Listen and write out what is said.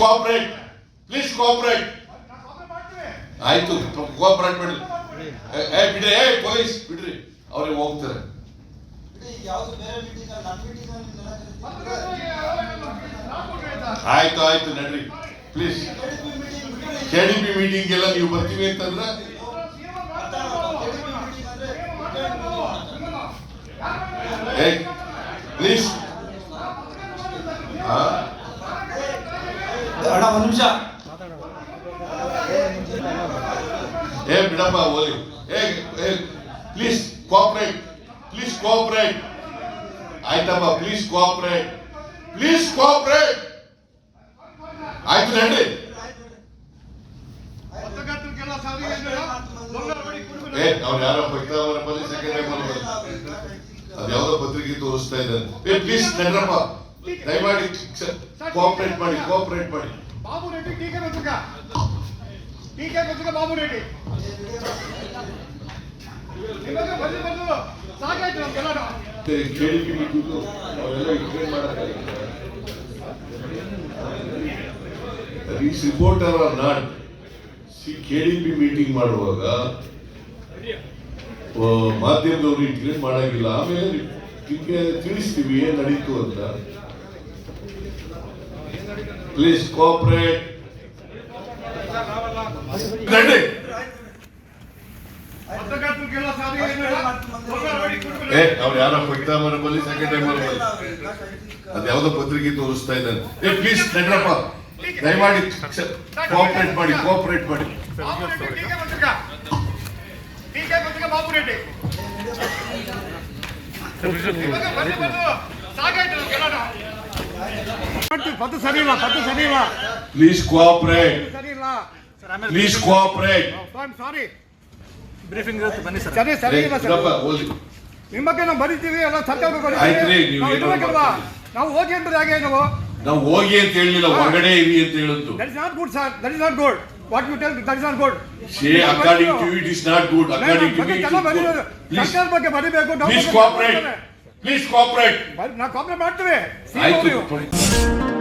Cooperate please cooperate ಆಯ್ತು cooperate ಮಾಡಿ. ಏ, ಬಿಡ್ರಿ ಏ ಪೊಲೀಸ್ ಬಿಡ್ರಿ. ಅವ್ರಿಗೆ ಹೋಗ್ತಾರೆ. ಆಯ್ತು ಆಯ್ತು ನಡ್ರಿ. Please K D P meeting ಎಲ್ಲ ನೀವು ಬರ್ತೀವಿ ಅಂತಂದ್ರೆ? ಪ್ಲೀಸ್ ಅಣ್ಣ, ಒಂದ್ ನಿಮಿಷ. ಏ, ಬಿಡಪ್ಪ ಓಲಿ ಏ ಪ್ಲೀಸ್ ಕೋಆಪರೇಟ್ ಪ್ಲೀಸ್ ಕೋಆಪರೇಟ್ ಆಯ್ತಪ್ಪ ಪ್ಲೀಸ್ ಕೋಆಪರೇಟ್ ಪ್ಲೀಸ್ ಕೋಆಪರೇಟ್ ಆಯ್ತು ನಡ್ರಿ ಏ, ಅವ್ರು ಯಾರೋ ಪೈತಾವರ ಬಲ್ಲಿ ಸೆಕೆಂಡ್ ಅದು ಯಾವ್ದೋ ಪತ್ರಿಕೆ ತೋರಿಸ್ತಾ ಇದ್ದಾರೆ. ಏ ಪ್ಲೀಸ್ ನಡ್ರಪ್ಪ. ದಯಮಾಡಿ ಕೋಆಪರೇಟ್ ಮಾಡಿ ಕೋಆಪರೇಟ್ ಮಾಡಿ. ಬಾಬು ರೆಡ್ಡಿ ಟೀಕೆ ಬಂದುಕ ಟೀಕೆ ಬಂದುಕ ಬಾಬು ರೆಡ್ಡಿ. ನಿಮಗೆ ಬಂದು ಬಂದು ಸಾಕಾಯ್ತು ನಮ್ಗೆಲ್ಲ ಅವೆಲ್ಲ ಮಾಡೋಕ್ಕಾಗಿಲ್ಲ ದೀಸ್ ರಿಪೋರ್ಟರ್ ಆರ್ ನಾಟ್ ಸಿ ಕೆಡಿಪಿ ಮೀಟಿಂಗ್ ಮಾಡುವಾಗ ಮಾಧ್ಯಮದವರು ಮಾಡಾಗಿಲ್ಲ ಮಾಡಂಗಿಲ್ಲ. ಆಮೇಲೆ ನಿಮಗೆ ತಿಳಿಸ್ತೀವಿ ಏನ್ ನಡೀತು ಅಂತ. ಪ್ಲೀಸ್ ಕುಡ್ಕೊಂಡು ಏ, ಅವ್ರು ಯಾರೋ ಪೈತಾಮರ ಬಲ್ಲಿ ಸೆಕೆಂಡ್ ಟೈಮ್ ಬಲ್ಲಿ ಅದು ಯಾವ್ದೋ ಪತ್ರಿಕೆ ತೋರಿಸ್ತಾ ಇದ್ದಾನೆ ಏ ಪ್ಲೀಸ್ ನಡ್ರಪ್ಪ ದಯಮಾಡಿ ಕೋಆಪರೇಟ್ ಮಾಡಿ ಕೋಆಪರೇಟ್ ಮಾಡಿ. ಬಾಬು ರೆಡ್ಡಿ ಟೀಕೆ ಬಂದುಕ ಟೀಕೆ ಬಂದುಕ ಬಾಬು ರೆಡ್ಡಿ ನಿಮಗೆ ಬಂದು ಬಂದು ಸಾಕಾಯ್ತು ನಮ್ಗೆಲ್ಲ ಪದ್ದು ಸರಿ ಇಲ್ಲ ಪದ್ದು ಸರಿ ಇಲ್ಲ ಪ್ಲೀಸ್ ಕೋಆಪರೇಟ್ ಸರಿ ಇಲ್ಲ ಪ್ಲೀಸ್ ಕೋಆಪರೇಟ್ ಸಾರಿ ಬ್ರೀಫಿಂಗ್ ಇರುತ್ತೆ ಬನ್ನಿ ಸರ್. ಸರಿ ಸರಿ ಇಲ್ಲ ಸರ್. ನಿಮ್ಮ ಬಗ್ಗೆ ನಾವು ಬರೀತೀವಿ ಎಲ್ಲ ಸರ್ಕಾರ ಇರ್ಬೇಕಲ್ವಾ. ನಾವು ಹೋಗಿ ಅಂದ್ರೆ ಹಾಗೆ ನಾವು. ನಾವು ಹೋಗಿ ಅಂತ ಹೇಳಿಲ್ಲ ಹೊರಗಡೆ ಇರಿ ಅಂತ ಹೇಳಿದ್ದು. That is not good sir that is not good what you tell that is not good she according to it is not good according to please ಸರ್ಕಾರ ಬಗ್ಗೆ ಬರೀಬೇಕು. ಪ್ಲೀಸ್ ಕೋಆಪರೇಟ್ ಪ್ಲೀಸ್ ಕೋಆಪರೇಟ್ ನಾವು ಕೋಆಪರೇಟ್ ಮಾಡ್ತೀವಿ. ಆಯ್ತು.